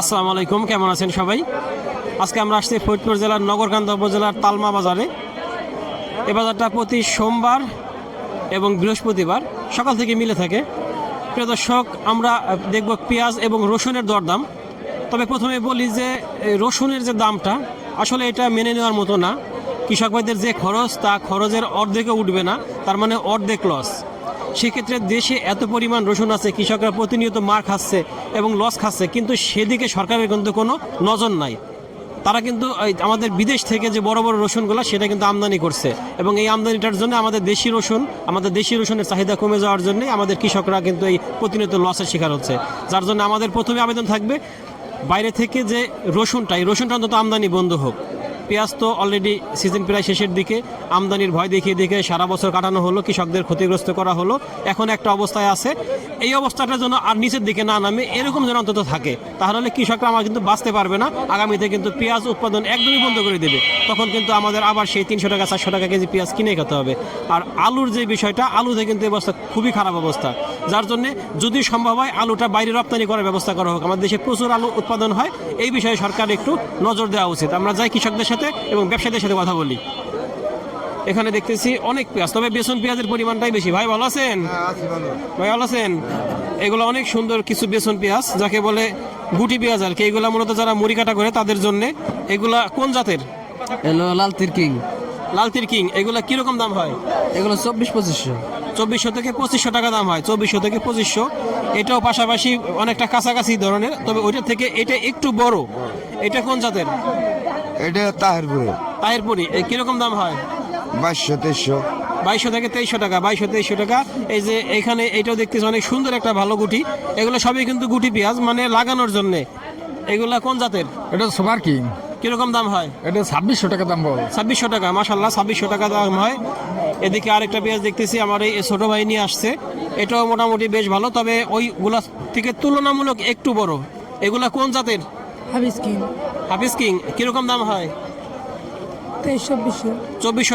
আসসালামু আলাইকুম, কেমন আছেন সবাই? আজকে আমরা আসছি ফরিদপুর জেলার নগরকান্দা উপজেলার তালমা বাজারে। এ বাজারটা প্রতি সোমবার এবং বৃহস্পতিবার সকাল থেকে মিলে থাকে। প্রিয় দর্শক, আমরা দেখব পেঁয়াজ এবং রসুনের দরদাম। তবে প্রথমে বলি যে রসুনের যে দামটা, আসলে এটা মেনে নেওয়ার মতো না। কৃষক ভাইদের যে খরচ, তা খরচের অর্ধেকে উঠবে না। তার মানে অর্ধেক লস সেক্ষেত্রে দেশে এত পরিমাণ রসুন আছে, কৃষকরা প্রতিনিয়ত মার খাচ্ছে এবং লস খাচ্ছে, কিন্তু সেদিকে সরকারের কিন্তু কোনো নজর নাই। তারা কিন্তু আমাদের বিদেশ থেকে যে বড় বড় রসুনগুলো, সেটা কিন্তু আমদানি করছে এবং এই আমদানিটার জন্য আমাদের দেশি রসুন, আমাদের দেশি রসুনের চাহিদা কমে যাওয়ার জন্য আমাদের কৃষকরা কিন্তু এই প্রতিনিয়ত লসের শিকার হচ্ছে। যার জন্য আমাদের প্রথমে আবেদন থাকবে, বাইরে থেকে যে রসুনটা, এই রসুনটা অন্তত আমদানি বন্ধ হোক। পেঁয়াজ তো অলরেডি সিজন প্রায় শেষের দিকে। আমদানির ভয় দেখিয়ে দেখে সারা বছর কাটানো হলো, কৃষকদের ক্ষতিগ্রস্ত করা হলো। এখন একটা অবস্থায় আছে। এই অবস্থাটার জন্য আর নিচের দিকে না নামে, এরকম যেন অন্তত থাকে। তাহলে কৃষকরা আমার কিন্তু বাঁচতে পারবে না। আগামীতে কিন্তু পেঁয়াজ উৎপাদন একদমই বন্ধ করে দেবে। তখন কিন্তু আমাদের আবার সেই তিনশো টাকা, চারশো টাকা কেজি পেঁয়াজ কিনে খেতে হবে। আর আলুর যে বিষয়টা, আলুতে কিন্তু অবস্থা খুবই খারাপ অবস্থা। যার জন্য যদি সম্ভব হয়, আলুটা বাইরে রপ্তানি করার ব্যবস্থা করা হোক। আমাদের দেশে প্রচুর আলু উৎপাদন হয়। এই বিষয়ে সরকার একটু নজর দেওয়া উচিত। আমরা যাই কৃষকদের সাথে এবং ব্যবসায়ীদের সাথে কথা বলি। এখানে দেখতেছি অনেক পেঁয়াজ তবে বেসন পেঁয়াজের পরিমাণটাই বেশি। ভাই ভালো আছেন? ভাই ভালো আছেন? এগুলো অনেক সুন্দর কিছু বেসন পেঁয়াজ যাকে বলে গুটি পেঁয়াজ আর কি। এগুলা মূলত যারা মুড়ি কাটা করে তাদের জন্য এগুলা কোন জাতের? লাল তিরকিং লালতির কিং। এগুলা কীরকম দাম হয়? এগুলো চব্বিশ পঁচিশশো। চব্বিশশো থেকে পঁচিশশো টাকা দাম হয়। চব্বিশশো থেকে পঁচিশশো। এটাও পাশাপাশি অনেকটা কাছাকাছি ধরনের তবে ওইটা থেকে এটা একটু বড়। এটা কোন জাতের? এটা তাহিরপুরে। তাহিরপুরি এই কীরকম দাম হয়? বাইশশো তেইশশো। বাইশশো থেকে তেইশশো টাকা বাইশশো তেইশশো টাকা। এই যে এখানে এইটাও দেখতেছি অনেক সুন্দর একটা ভালো গুটি। এগুলো সবই কিন্তু গুটি পেঁয়াজ মানে লাগানোর জন্যে। এগুলা কোন জাতের? এটা সুপার কিং। কীরকম দাম হয়? এটা ছাব্বিশশো টাকা দাম বল। ছাব্বিশশো টাকা মাসাল্লাহ ছাব্বিশশো টাকা দাম হয়। এদিকে আরেকটা পেঁয়াজ দেখতেছি আমার এই ছোট ভাই নিয়ে আসছে। এটাও মোটামুটি বেশ ভালো তবে ওইগুলা থেকে তুলনামূলক একটু বড়। এগুলা কোন জাতের? হাবিস কিং। হাফিজ কিং কীরকম দাম হয়? তেইশ চব্বিশশো।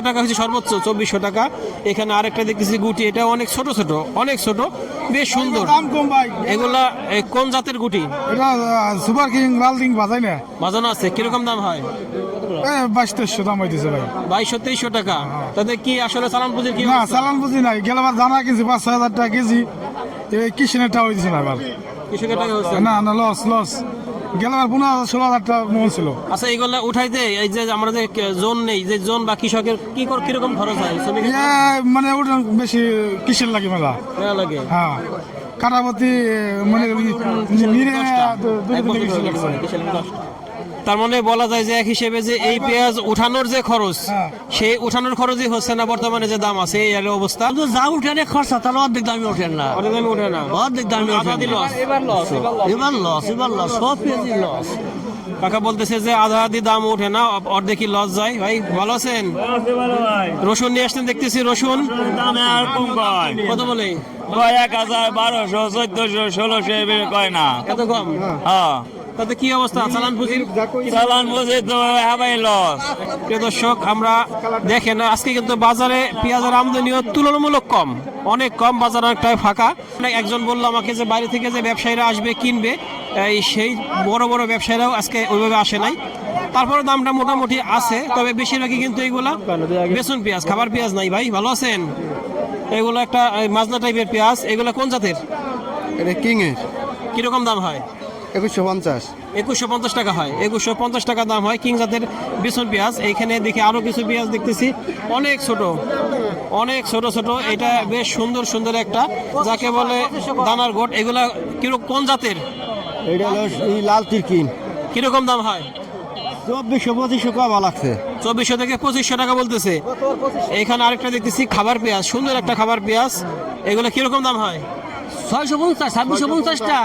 টাকা হচ্ছে সর্বোচ্চ চব্বিশশো টাকা। এখানে আরেকটা দেখতেছি গুটি এটা অনেক ছোট ছোট অনেক ছোট বেশ সুন্দর। এগুলা কোন জাতের গুটি? এটা সুপার কিং লাল কিং বাজাই না। বাজানো আছে কীরকম দাম হয়? বাইশ তেইশশো দাম হইতেছে ভাই। বাইশশো তেইশশো টাকা। তাতে কি আসলে সালাম পুঁজির কি না চালান বুঝি নাই। গেলবার দানা কিনছি পাঁচ ছয় হাজার টাকা কেজি। হইতেছে না কৃষকের টাকা না না লস লস। গেলবার পনেরো হাজার ষোলো হাজার টাকা মন ছিল। আচ্ছা এইগুলো উঠাইতে এই যে আমরা যে জোন নেই যে জোন বা কৃষকের কি কর কীরকম খরচ হয়? মানে ওটা বেশি কিসের লাগে মেলা? লাগে। হ্যাঁ। কাটাপতি মানে নিরে তার মানে বলা যায় যে এক হিসেবে যে এই পেঁয়াজ উঠানোর যে খরচ হ্যাঁ। সেই উঠানোর খরচই হচ্ছে না বর্তমানে যে দাম আছে এই অবস্থা। তো যা উঠে খরচা তাহলে অর্ধেক দামে ওঠেন না। অনেক দামে উঠে না। অর্ধেক দামে ওঠে আধি loss। এবার লস এবার লস সব পেঁয়াজি লস কাকা বলতেছে যে আধা আধি দাম ওঠে না অর্ধেকই লস যায়। ভাই ভালো আছেন? রসুন নিয়ে আসছেন দেখতেছি রসুন। দামে আর কম কয়? কত বলে? কয় এক হাজার বারোশো চোদ্দশো ষোলোশো এবারে কয় না? এত কম? হ্যাঁ। তাতে কি অবস্থা? চালান পুঁজির চালান তো হাবাই লস প্রিয় দর্শক আমরা দেখেন আজকে কিন্তু বাজারে পেঁয়াজের আমদানিও তুলনামূলক কম। অনেক কম বাজার অনেকটাই ফাঁকা। একজন বলল আমাকে যে বাইরে থেকে যে ব্যবসায়ীরা আসবে কিনবে এই সেই বড় বড় ব্যবসায়ীরাও আজকে ওইভাবে আসে নাই। তারপরে দামটা মোটামুটি আছে তবে বেশিরভাগই কিন্তু এইগুলা বেসন পেঁয়াজ খাবার পেঁয়াজ নাই ভাই। ভালো আছেন? এগুলো একটা মাজনা টাইপের পেঁয়াজ এগুলো কোন জাতের? এটা কিং এর কীরকম দাম হয়? একুশশো পঞ্চাশ। একুশশো পঞ্চাশ টাকা হয়। একুশশো পঞ্চাশ টাকা দাম হয় কিং জাতের বেসন পেঁয়াজ। এইখানে দেখি আরও কিছু পেঁয়াজ দেখতেছি। অনেক ছোট অনেক ছোট ছোট। এটা বেশ সুন্দর সুন্দর একটা যাকে বলে দানার গোট। এগুলা কীরকম কোন জাতের? এটা হলো এই লাল তিরকিন। কীরকম দাম হয়? চব্বিশশো পঁচিশশো কবা লাগছে। চব্বিশশো থেকে পঁচিশশো টাকা বলতেছে। এখানে আরেকটা দেখতেছি খাবার পেঁয়াজ। সুন্দর একটা খাবার পেঁয়াজ। এগুলো কীরকম দাম হয়? ছয়শো পঞ্চাশ ছাব্বিশশো পঞ্চাশটা।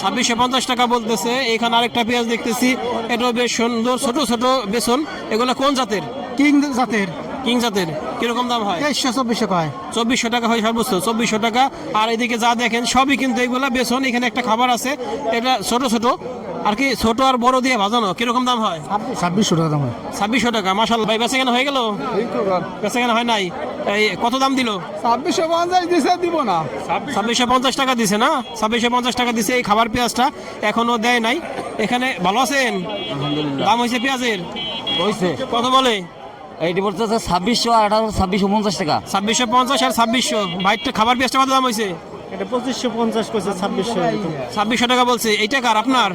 ছাব্বিশশো পঞ্চাশ টাকা বলতেছে। এখানে আরেকটা পেঁয়াজ দেখতেছি। এটাও বেশ সুন্দর ছোট ছোট বেসন। এগুলো কোন জাতের? কিং জাতের। কিং জাতের। কীরকম দাম হয়? তেইশশো চব্বিশশো কয়। চব্বিশশো টাকা হয় সর্বোচ্চ চব্বিশশো টাকা। আর এদিকে যা দেখেন সবই কিন্তু এগুলা বেসন। এখানে একটা খাবার আছে। এটা ছোট ছোট। আর কি ছোট আর বড় দিয়ে ভাজানো কীরকম দাম হয়? ছাব্বিশশো টাকা দাম হয়। ছাব্বিশশো টাকা মাসাল ভাই বেচা কেনা হয়ে গেল? বেচা কেনা হয় নাই? এই কত দাম দিল? ছাব্বিশশো পঞ্চাশ দিছে দিব না। ছাব্বিশশো পঞ্চাশ টাকা দিছে না? ছাব্বিশশো পঞ্চাশ টাকা দিছে এই খাবার পেঁয়াজটা এখনও দেয় নাই। এখানে ভালো আছেন? দাম হয়েছে পেঁয়াজের? হয়েছে। কত বলে? এইটি বলতেছে ছাব্বিশশো আর আঠারো ছাব্বিশশো পঞ্চাশ টাকা। ছাব্বিশশো পঞ্চাশ আর ছাব্বিশশো। বাইকটা খাবার পেঁয়াজটা কত দাম হয়েছে? এটা পঁচিশশো পঞ্চাশ করছে ছাব্বিশশো ছাব্বিশশো টাকা বলছে। এইটা কার আপনার?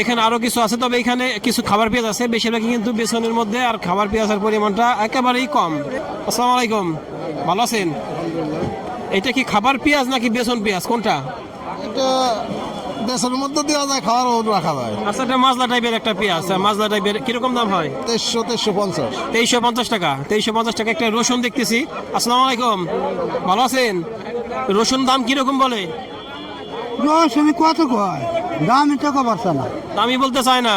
এখানে আরও কিছু আছে তবে এখানে কিছু খাবার পেঁয়াজ আছে। বেশিরভাগই কিন্তু বেসনের মধ্যে আর খাবার পেঁয়াজের পরিমাণটা একেবারেই কম। আসসালামু আলাইকুম। ভালো আছেন? এটা কি খাবার পেঁয়াজ নাকি বেসন পেঁয়াজ? কোনটা? এটা দেশের মধ্যে দেওয়া যায় খাওয়ার রাখা যায়। আচ্ছা এটা মাজলা টাইপের একটা পেঁয়াজ। মাজলা টাইপের কীরকম দাম হয়? তেইশশো তেইশশো পঞ্চাশ। তেইশশো পঞ্চাশ টাকা। তেইশশো পঞ্চাশ টাকা একটা রসুন দেখতেছি। আসসালামু আলাইকুম। ভালো আছেন? রসুন দাম কীরকম বলে? রসুন কত কয়? দাম টাকা পারছে না। দামই বলতে চায় না?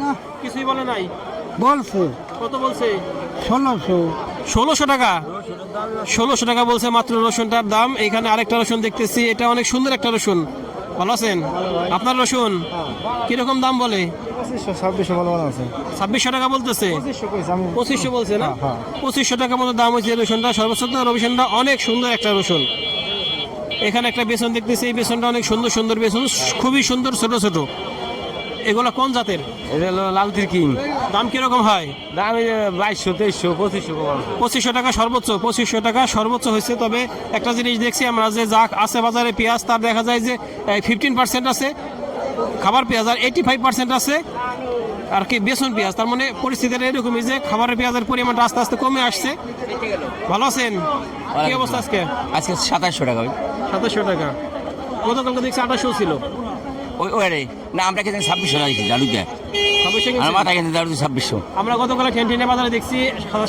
না। কিছুই বলে নাই? বলছে। কত বলছে? ষোলোশো। ষোলোশো টাকা? ষোলোশো টাকা বলছে মাত্র রসুনটার দাম। এখানে আরেকটা রসুন দেখতেছি। এটা অনেক সুন্দর একটা রসুন। ভালো আছেন? আপনার রসুন? কীরকম দাম বলে? ছাব্বিশশো টাকা বলতেছে? পঁচিশশো বলছে না? পঁচিশশো টাকা মতো দাম হয়েছে রসুনটা। সর্বোচ্চ রসুনটা অনেক সুন্দর একটা রসুন। এখানে একটা বেসন দেখতেছি এই বেসনটা অনেক সুন্দর সুন্দর বেসন খুবই সুন্দর ছোট ছোট। এগুলা কোন জাতের? এটা হলো লালতির কিং দাম কীরকম হয়? দাম বাইশশো তেইশশো পঁচিশশো পঁচিশশো টাকা সর্বোচ্চ পঁচিশশো টাকা সর্বোচ্চ হয়েছে। তবে একটা জিনিস দেখছি আমরা যে যা আছে বাজারে পেঁয়াজ তার দেখা যায় যে ফিফটিন পার্সেন্ট আছে খাবার পেঁয়াজ আর এইটি ফাইভ পার্সেন্ট আছে। আর কি বেসন পেঁয়াজ তার মানে পরিস্থিতিটা এরকমই যে খাবারের পেঁয়াজের পরিমাণটা আস্তে আস্তে কমে আসছে। ভালো আছেন? কি অবস্থা আজকে? আজকে সাতাশশো টাকা। ওই সাতাশশো টাকা। গতকালকে দেখছি আঠাশশো ছিল। ওই ওই রে না আমরা কিন্তু ছাব্বিশশো টাকা দিচ্ছি জালুতে ছাব্বিশশো আমার কিনছেন? মাথা কিন্তু ছাব্বিশশো। আমরা গতকাল ক্যান্টিনে বাজারে দেখছি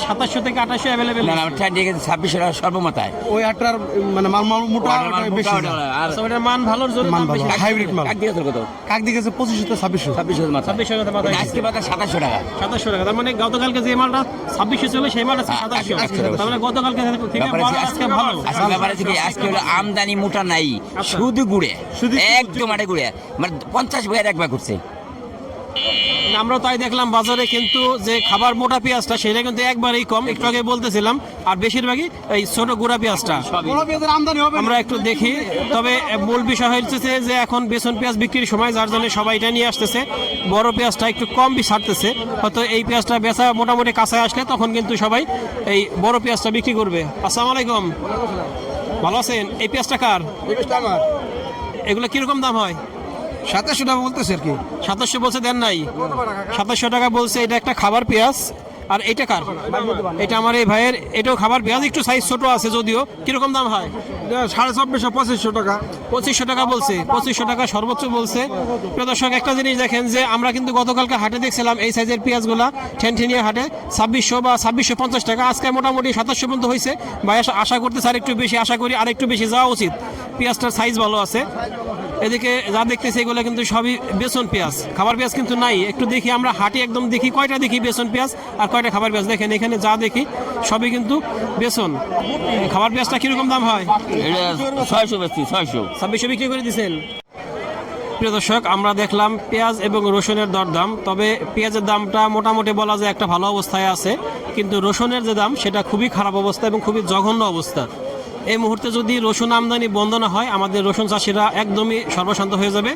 সাতাশশো থেকে আঠাশশো অ্যাভেলেবেল না না আমার ঠান্ডি কিন্তু ছাব্বিশশো টাকা সর্বমাথায় ওই আটটার মানে মাল মাল মোটা বেশি। আর ওটার মান ভালোর জন্য দাম বেশি। হাইব্রিড মাল। কাক দিয়ে কত? কাক দিকেছে পঁচিশশো তো ছাব্বিশশো। ছাব্বিশশো মাথা ছাব্বিশশো টাকা মাথায়। আজকে মাথা সাতাশশো টাকা। সাতাশশো টাকা তার মানে গতকালকে যে মালটা ছাব্বিশশো ছিল সেই মালটা সাতাশশো। আজকে তার মানে গতকালকে থেকে ব্যাপারে মাল আছে- আজকে ভালো। আজকে ব্যাপারে আজকে হলো আমদানি মোটা নাই শুধু গুড়ে একদম আটে গুড়ে। মানে পঞ্চাশ বইয়ের একবার করছে। আমরা তাই দেখলাম বাজারে কিন্তু যে খাবার মোটা পেঁয়াজটা সেটা কিন্তু একবারেই কম। একটু আগে বলতেছিলাম আর বেশিরভাগই এই ছোট গুঁড়া পেঁয়াজটা। আমরা একটু দেখি তবে মূল বিষয় হচ্ছে যে এখন বেসন পেঁয়াজ বিক্রির সময় যার জন্য সবাই এটা নিয়ে আসতেছে। বড় পেঁয়াজটা একটু কম ছাড়তেছে হয়তো এই পেঁয়াজটা বেচা মোটামুটি কাঁচায় আসলে তখন কিন্তু সবাই এই বড় পেঁয়াজটা বিক্রি করবে। আসসালামু আলাইকুম। ভালো আছেন? এই পেঁয়াজটা কার? এগুলো কীরকম দাম হয়? সাতাশশো টাকা বলতেছে আর কি। সাতাশশো বলছে দেন নাই। সাতাশশো টাকা বলছে এটা একটা খাবার পেঁয়াজ। আর এটা কার? এটা আমার এই ভাইয়ের এটাও খাবার পেঁয়াজ একটু সাইজ ছোট আছে যদিও। কীরকম দাম হয়? সাড়ে ছাব্বিশশো পঁচিশশো টাকা। পঁচিশশো টাকা বলছে পঁচিশশো টাকা সর্বোচ্চ বলছে। প্রিয় দর্শক একটা জিনিস দেখেন যে আমরা কিন্তু গতকালকে হাটে দেখছিলাম এই সাইজের পেঁয়াজগুলা ঠেনঠেনিয়া হাটে ছাব্বিশশো বা ছাব্বিশশো পঞ্চাশ টাকা। আজকে মোটামুটি সাতাশশো পর্যন্ত হয়েছে। ভাই আশা- করতেছে আর একটু বেশি আশা করি আর একটু বেশি যাওয়া উচিত। পেঁয়াজটার সাইজ ভালো আছে। এদিকে যা দেখতেছি এগুলো কিন্তু সবই বেসন পেঁয়াজ। খাবার পেঁয়াজ কিন্তু নাই। একটু দেখি আমরা হাটে একদম দেখি কয়টা দেখি বেসন পেঁয়াজ আর কয়টা খাবার পেঁয়াজ? দেখেন এখানে যা দেখি সবই কিন্তু বেসন। খাবার পেঁয়াজটা কীরকম দাম হয়? ছয়শো বেশি ছয়শো। ছাব্বিশশো বিক্রি করে দিচ্ছেন প্রিয় দর্শক আমরা দেখলাম পেঁয়াজ এবং রসুনের দরদাম। তবে পেঁয়াজের দামটা মোটামুটি বলা যায় একটা ভালো অবস্থায় আছে। কিন্তু রসুনের যে দাম সেটা খুবই খারাপ অবস্থা এবং খুবই জঘন্য অবস্থা। এই মুহূর্তে যদি রসুন আমদানি বন্ধ না হয়, আমাদের রসুন চাষিরা একদমই সর্বশান্ত হয়ে যাবে।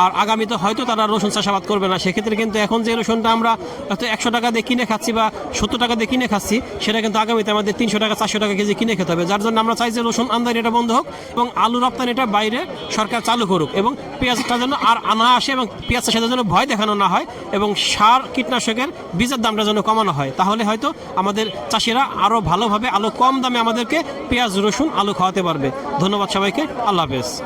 আর আগামীতে হয়তো তারা রসুন চাষাবাদ করবে না। সেক্ষেত্রে কিন্তু এখন যে রসুনটা আমরা হয়তো একশো টাকা দিয়ে কিনে খাচ্ছি বা সত্তর টাকা দিয়ে কিনে খাচ্ছি, সেটা কিন্তু আগামীতে আমাদের তিনশো টাকা, চারশো টাকা কেজি কিনে খেতে হবে। যার জন্য আমরা চাই যে রসুন আমদানিটা বন্ধ হোক এবং আলু রপ্তানিটা বাইরে সরকার চালু করুক এবং পেঁয়াজটা যেন আর আনা আসে এবং পেঁয়াজ চাষের যেন ভয় দেখানো না হয় এবং সার, কীটনাশকের বীজের দামটা যেন কমানো হয়। তাহলে হয়তো আমাদের চাষিরা আরও ভালোভাবে আলু কম দামে আমাদেরকে পেঁয়াজ, রসুন আলু খাওয়াতে পারবে। ধন্যবাদ সবাইকে। আল্লাহ হাফেজ।